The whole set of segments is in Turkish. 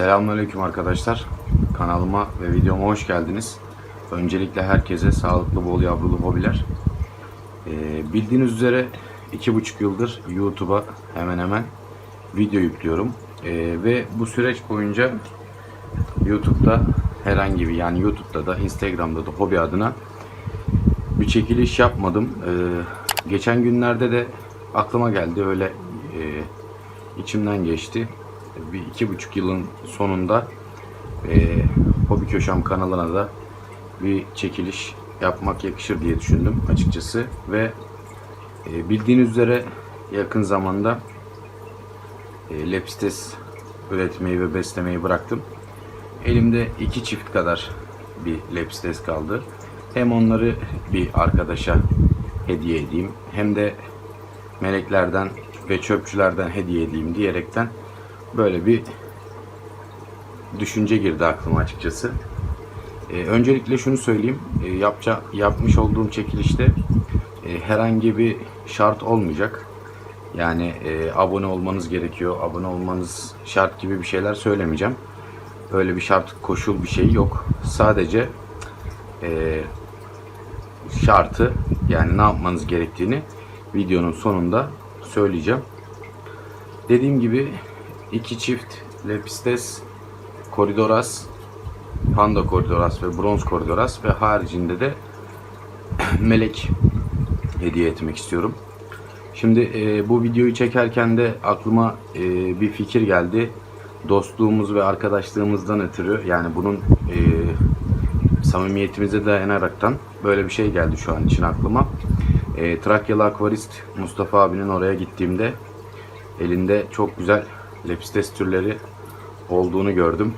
Selamünaleyküm arkadaşlar. Kanalıma ve videoma hoş geldiniz. Öncelikle herkese sağlıklı bol yavrulu hobiler. Ee, bildiğiniz üzere iki buçuk yıldır YouTube'a hemen hemen video yüklüyorum. Ee, ve bu süreç boyunca YouTube'da herhangi bir yani YouTube'da da Instagram'da da hobi adına bir çekiliş yapmadım. Ee, geçen günlerde de aklıma geldi öyle e, içimden geçti. Bir iki buçuk yılın sonunda e, Hobi Köşem kanalına da bir çekiliş yapmak yakışır diye düşündüm açıkçası ve e, bildiğiniz üzere yakın zamanda e, Lepistes üretmeyi ve beslemeyi bıraktım. Elimde iki çift kadar bir Lepistes kaldı. Hem onları bir arkadaşa hediye edeyim hem de meleklerden ve çöpçülerden hediye edeyim diyerekten böyle bir düşünce girdi aklıma açıkçası. Ee, öncelikle şunu söyleyeyim. Ee, yapça, yapmış olduğum çekilişte e, herhangi bir şart olmayacak. Yani e, abone olmanız gerekiyor, abone olmanız şart gibi bir şeyler söylemeyeceğim. Öyle bir şart, koşul bir şey yok. Sadece e, şartı yani ne yapmanız gerektiğini videonun sonunda söyleyeceğim. Dediğim gibi iki çift Lepistes Koridoras, Panda Koridoras ve Bronz Koridoras ve haricinde de melek hediye etmek istiyorum. Şimdi e, bu videoyu çekerken de aklıma e, bir fikir geldi. Dostluğumuz ve arkadaşlığımızdan ötürü yani bunun e, samimiyetimize dayanaraktan böyle bir şey geldi şu an için aklıma. E, Trakyalı akvarist Mustafa abinin oraya gittiğimde elinde çok güzel lepistes türleri olduğunu gördüm.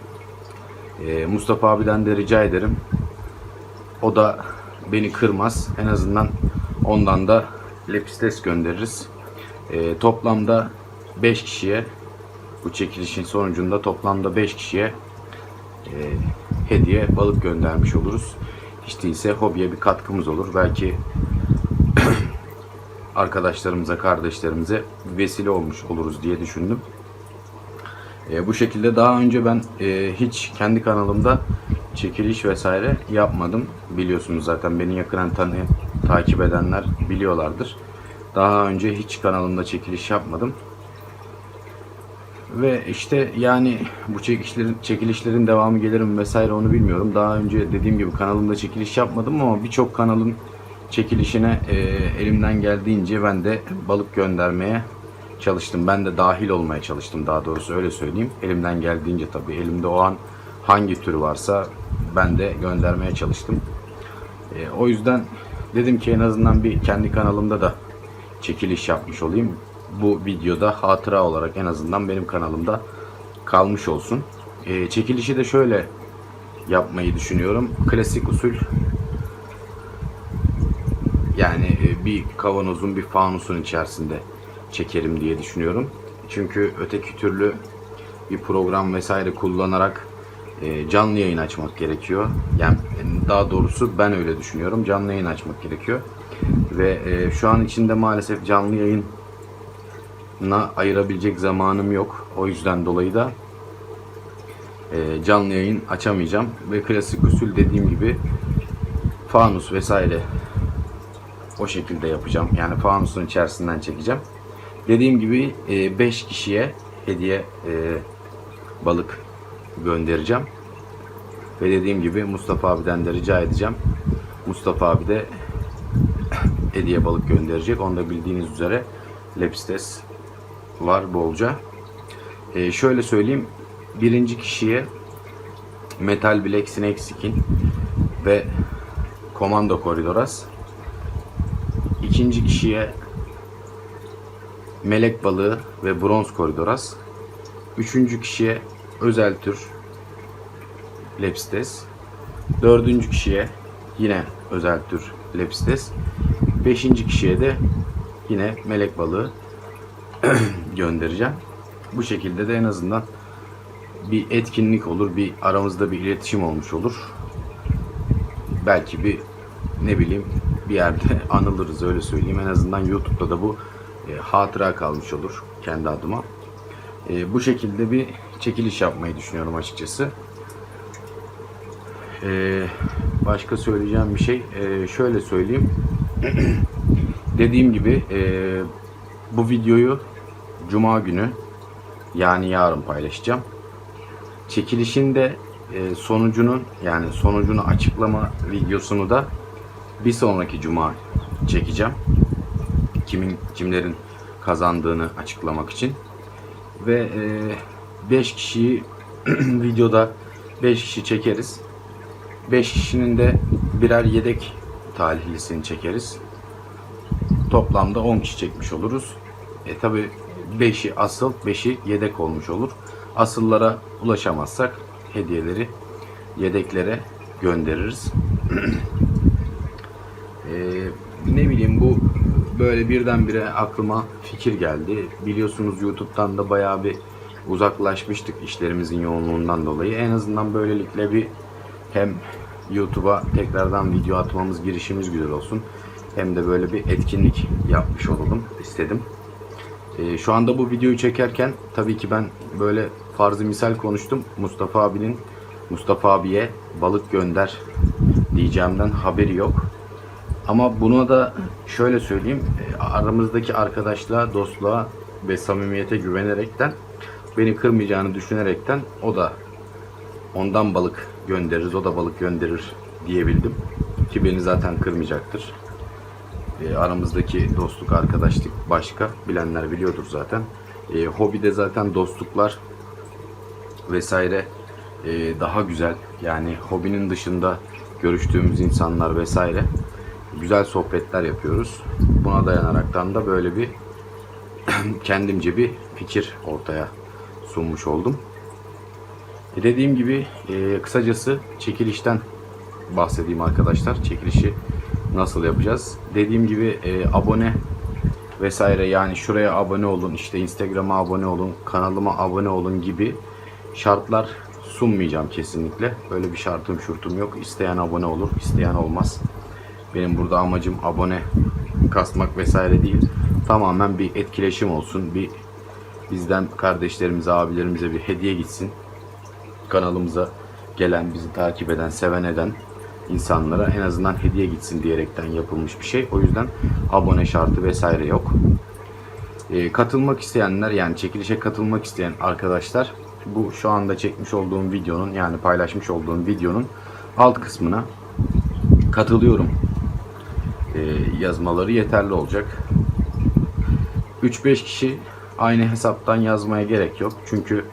E, Mustafa abiden de rica ederim. O da beni kırmaz. En azından ondan da lepistes göndeririz. E, toplamda 5 kişiye bu çekilişin sonucunda toplamda 5 kişiye e, hediye balık göndermiş oluruz. Hiç değilse hobiye bir katkımız olur. Belki arkadaşlarımıza, kardeşlerimize vesile olmuş oluruz diye düşündüm. E, bu şekilde daha önce ben e, hiç kendi kanalımda çekiliş vesaire yapmadım. Biliyorsunuz zaten beni yakından tanı takip edenler biliyorlardır. Daha önce hiç kanalımda çekiliş yapmadım. Ve işte yani bu çekilişlerin, çekilişlerin devamı gelir mi vesaire onu bilmiyorum. Daha önce dediğim gibi kanalımda çekiliş yapmadım ama birçok kanalın çekilişine e, elimden geldiğince ben de balık göndermeye çalıştım. Ben de dahil olmaya çalıştım daha doğrusu öyle söyleyeyim. Elimden geldiğince tabii elimde o an hangi tür varsa ben de göndermeye çalıştım. E, o yüzden dedim ki en azından bir kendi kanalımda da çekiliş yapmış olayım. Bu videoda hatıra olarak en azından benim kanalımda kalmış olsun. E, çekilişi de şöyle yapmayı düşünüyorum. Klasik usul yani e, bir kavanozun bir fanusun içerisinde çekerim diye düşünüyorum. Çünkü öteki türlü bir program vesaire kullanarak e, canlı yayın açmak gerekiyor. Yani daha doğrusu ben öyle düşünüyorum. Canlı yayın açmak gerekiyor. Ve e, şu an içinde maalesef canlı yayına ayırabilecek zamanım yok. O yüzden dolayı da e, canlı yayın açamayacağım. Ve klasik usul dediğim gibi fanus vesaire o şekilde yapacağım. Yani fanusun içerisinden çekeceğim. Dediğim gibi 5 kişiye hediye e, balık göndereceğim. Ve dediğim gibi Mustafa abiden de rica edeceğim. Mustafa abi de hediye balık gönderecek. Onu da bildiğiniz üzere Lepistes var bolca. E, şöyle söyleyeyim. Birinci kişiye Metal Black Snake Skin ve Komando Koridoras. İkinci kişiye melek balığı ve bronz koridoras. Üçüncü kişiye özel tür lepstes. Dördüncü kişiye yine özel tür lepstes. Beşinci kişiye de yine melek balığı göndereceğim. Bu şekilde de en azından bir etkinlik olur, bir aramızda bir iletişim olmuş olur. Belki bir ne bileyim bir yerde anılırız öyle söyleyeyim. En azından YouTube'da da bu e, hatıra kalmış olur kendi adıma. E, bu şekilde bir çekiliş yapmayı düşünüyorum açıkçası. Ee, başka söyleyeceğim bir şey. Ee, şöyle söyleyeyim. Dediğim gibi e, bu videoyu Cuma günü yani yarın paylaşacağım. Çekilişin de e, sonucunun yani sonucunu açıklama videosunu da bir sonraki Cuma çekeceğim. Kimin kimlerin kazandığını açıklamak için ve 5 kişiyi videoda 5 kişi çekeriz. 5 kişinin de birer yedek talihlisini çekeriz. Toplamda 10 kişi çekmiş oluruz. E tabi 5'i asıl, 5'i yedek olmuş olur. Asıllara ulaşamazsak hediyeleri yedeklere göndeririz. e, ne bileyim bu böyle birdenbire aklıma fikir geldi. Biliyorsunuz YouTube'dan da bayağı bir uzaklaşmıştık işlerimizin yoğunluğundan dolayı. En azından böylelikle bir hem YouTube'a tekrardan video atmamız, girişimiz güzel olsun. Hem de böyle bir etkinlik yapmış olalım istedim. Ee, şu anda bu videoyu çekerken tabii ki ben böyle farzı misal konuştum. Mustafa abinin Mustafa abiye balık gönder diyeceğimden haberi yok. Ama buna da şöyle söyleyeyim. e, Aramızdaki arkadaşlığa, dostluğa ve samimiyete güvenerekten beni kırmayacağını düşünerekten o da ondan balık göndeririz, o da balık gönderir diyebildim. Ki beni zaten kırmayacaktır. E, aramızdaki dostluk, arkadaşlık başka. Bilenler biliyordur zaten. E, hobide zaten dostluklar vesaire e, daha güzel. Yani hobinin dışında görüştüğümüz insanlar vesaire güzel sohbetler yapıyoruz. Buna dayanaraktan da böyle bir kendimce bir fikir ortaya sunmuş oldum. E, dediğim gibi e, kısacası çekilişten bahsedeyim arkadaşlar. Çekilişi nasıl yapacağız? Dediğim gibi e, abone vesaire yani şuraya abone olun, işte Instagram'a abone olun, kanalıma abone olun gibi şartlar sunmayacağım kesinlikle. Böyle bir şartım şurtum yok. İsteyen abone olur, isteyen olmaz. Benim burada amacım abone kasmak vesaire değil. Tamamen bir etkileşim olsun. Bir bizden kardeşlerimize, abilerimize bir hediye gitsin. Kanalımıza gelen, bizi takip eden, seven eden insanlara en azından hediye gitsin diyerekten yapılmış bir şey. O yüzden abone şartı vesaire yok. Ee, katılmak isteyenler yani çekilişe katılmak isteyen arkadaşlar bu şu anda çekmiş olduğum videonun yani paylaşmış olduğum videonun alt kısmına katılıyorum e, yazmaları yeterli olacak. 3-5 kişi aynı hesaptan yazmaya gerek yok. Çünkü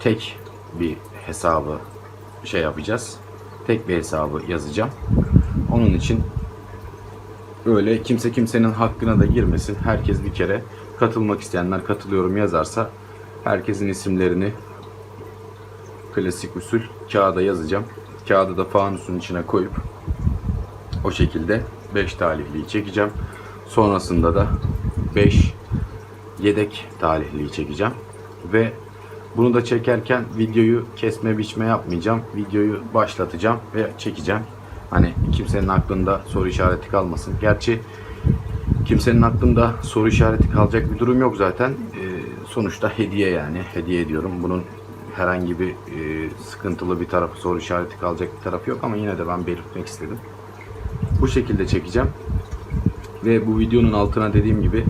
tek bir hesabı şey yapacağız. Tek bir hesabı yazacağım. Onun için öyle kimse kimsenin hakkına da girmesin. Herkes bir kere katılmak isteyenler katılıyorum yazarsa herkesin isimlerini klasik usul kağıda yazacağım. Kağıdı da fanusun içine koyup o şekilde 5 talihliyi çekeceğim. Sonrasında da 5 yedek talihliyi çekeceğim. Ve bunu da çekerken videoyu kesme biçme yapmayacağım. Videoyu başlatacağım ve çekeceğim. Hani kimsenin aklında soru işareti kalmasın. Gerçi kimsenin aklında soru işareti kalacak bir durum yok zaten. Ee, sonuçta hediye yani. Hediye ediyorum. Bunun herhangi bir e, sıkıntılı bir tarafı, soru işareti kalacak bir tarafı yok ama yine de ben belirtmek istedim. Bu şekilde çekeceğim. Ve bu videonun altına dediğim gibi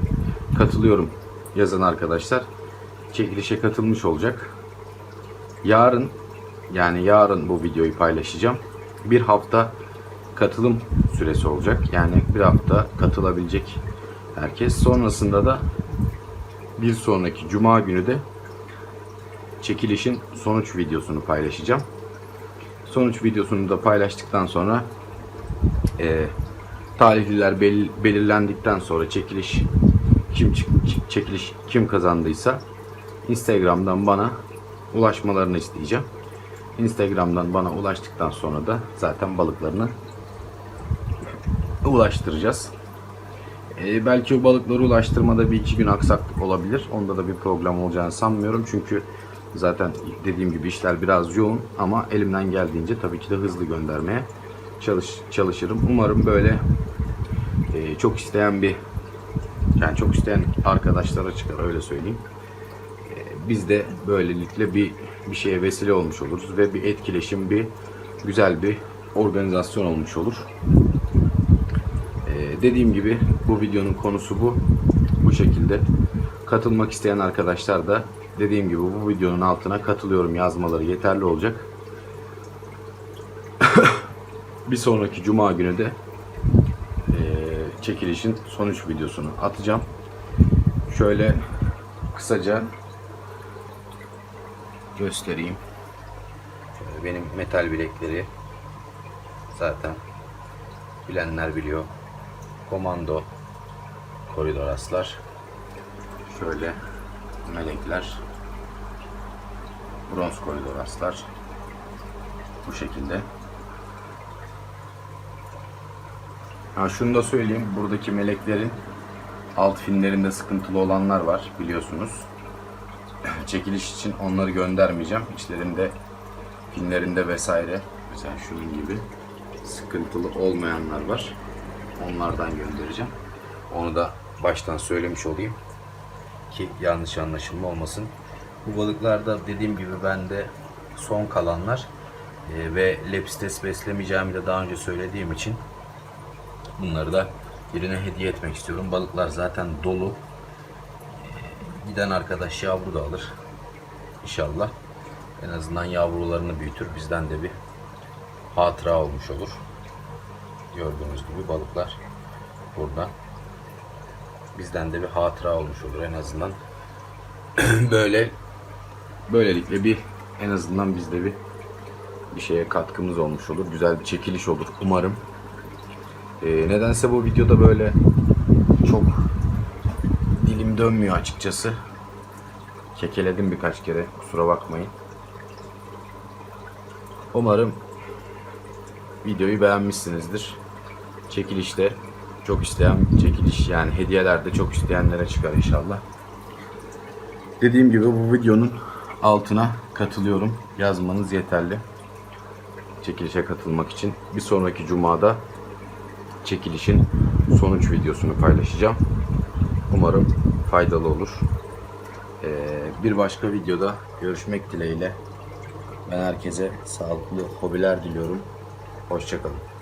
katılıyorum yazan arkadaşlar çekilişe katılmış olacak. Yarın yani yarın bu videoyu paylaşacağım. Bir hafta katılım süresi olacak. Yani bir hafta katılabilecek herkes. Sonrasında da bir sonraki cuma günü de çekilişin sonuç videosunu paylaşacağım. Sonuç videosunu da paylaştıktan sonra e, talihliler bel- belirlendikten sonra çekiliş kim çekiliş kim kazandıysa Instagram'dan bana ulaşmalarını isteyeceğim. Instagram'dan bana ulaştıktan sonra da zaten balıklarını ulaştıracağız. Ee, belki o balıkları ulaştırmada bir iki gün aksaklık olabilir. Onda da bir problem olacağını sanmıyorum. Çünkü zaten dediğim gibi işler biraz yoğun ama elimden geldiğince tabii ki de hızlı göndermeye çalış çalışırım. Umarım böyle e, çok isteyen bir yani çok isteyen arkadaşlara çıkar öyle söyleyeyim. E, biz de böylelikle bir bir şeye vesile olmuş oluruz ve bir etkileşim, bir güzel bir organizasyon olmuş olur. Ee, dediğim gibi bu videonun konusu bu. Bu şekilde. Katılmak isteyen arkadaşlar da dediğim gibi bu videonun altına katılıyorum yazmaları yeterli olacak. Bir sonraki cuma günü de eee, çekilişin sonuç videosunu atacağım. Şöyle kısaca göstereyim. Benim metal bilekleri zaten bilenler biliyor. Komando koridor aslar. Şöyle melekler. Bronz koridor aslar. Bu şekilde. Ha şunu da söyleyeyim. Buradaki meleklerin alt filmlerinde sıkıntılı olanlar var biliyorsunuz. Çekiliş için onları göndermeyeceğim. İçlerinde filmlerinde vesaire mesela şunun gibi sıkıntılı olmayanlar var. Onlardan göndereceğim. Onu da baştan söylemiş olayım ki yanlış anlaşılma olmasın. Bu balıklarda dediğim gibi bende son kalanlar e, ve lepstes beslemeyeceğimi de daha önce söylediğim için bunları da birine hediye etmek istiyorum. Balıklar zaten dolu. E, giden arkadaş yavru da alır. İnşallah. En azından yavrularını büyütür. Bizden de bir hatıra olmuş olur. Gördüğünüz gibi balıklar burada. Bizden de bir hatıra olmuş olur en azından. Böyle böylelikle bir en azından bizde bir bir şeye katkımız olmuş olur. Güzel bir çekiliş olur umarım. Ee, nedense bu videoda böyle çok dilim dönmüyor açıkçası. Kekeledim birkaç kere. Kusura bakmayın. Umarım videoyu beğenmişsinizdir. Çekilişte çok isteyen çekiliş yani hediyelerde çok isteyenlere çıkar inşallah. Dediğim gibi bu videonun altına katılıyorum. Yazmanız yeterli. Çekilişe katılmak için. Bir sonraki cumada çekilişin sonuç videosunu paylaşacağım. Umarım faydalı olur. Ee, bir başka videoda görüşmek dileğiyle. Ben herkese sağlıklı hobiler diliyorum. Hoşçakalın.